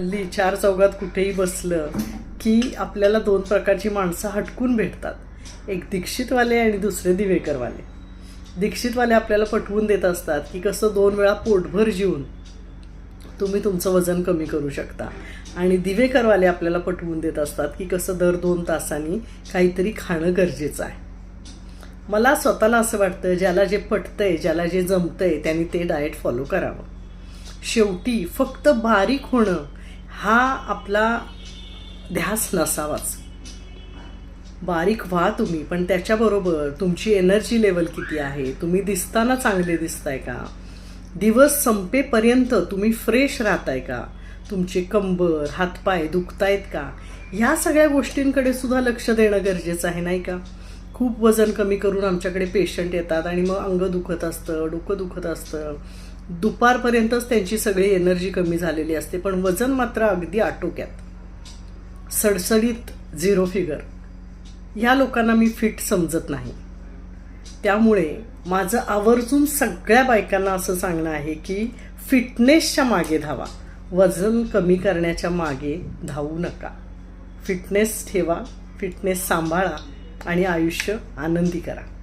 हल्ली चार चौघात कुठेही बसलं की आपल्याला दोन प्रकारची माणसं हटकून भेटतात. एक दीक्षितवाले आणि दुसरे दिवेकरवाले. दीक्षितवाले आपल्याला पटवून देत असतात की कसं दोन वेळा पोटभर जेवून तुम्ही तुमचं वजन कमी करू शकता. आणि दिवेकरवाले आपल्याला पटवून देत असतात की कसं दर दोन तासांनी काहीतरी खाणं गरजेचं आहे. मला स्वतःला असं वाटतं ज्याला जे पटतंय ज्याला जे जमतंय त्यांनी ते डाएट फॉलो करावं. शेवटी फक्त बारीक होणं हा आपला ध्यास नसावाच. बारीक व्हा तुम्ही पण त्याच्याबरोबर तुमची एनर्जी लेवल किती आहे? तुम्ही दिसताना चांगले दिसताय का? दिवस संपेपर्यंत तुम्ही फ्रेश राहताय का? तुमचे कंबर हातपाय दुखतायत का? ह्या सगळ्या गोष्टींकडे सुद्धा लक्ष देणं गरजेचं आहे नाही का? खूप वजन कमी करून आमच्याकडे पेशंट येतात आणि मग अंग दुखत असतं डोकं दुखत असतं. दुपारपर्यंतच त्यांची सगळी एनर्जी कमी झालेली असते पण वजन मात्र अगदी आटोक्यात. सडसडीत झिरो फिगर. ह्या लोकांना मी फिट समजत नाही. त्यामुळे माझं आवर्जून सगळ्या बायकांना असं सांगणं आहे की फिटनेसच्या मागे धावा. वजन कमी करण्याच्या मागे धावू नका. फिटनेस ठेवा फिटनेस सांभाळा आणि आयुष्य आनंदी करा.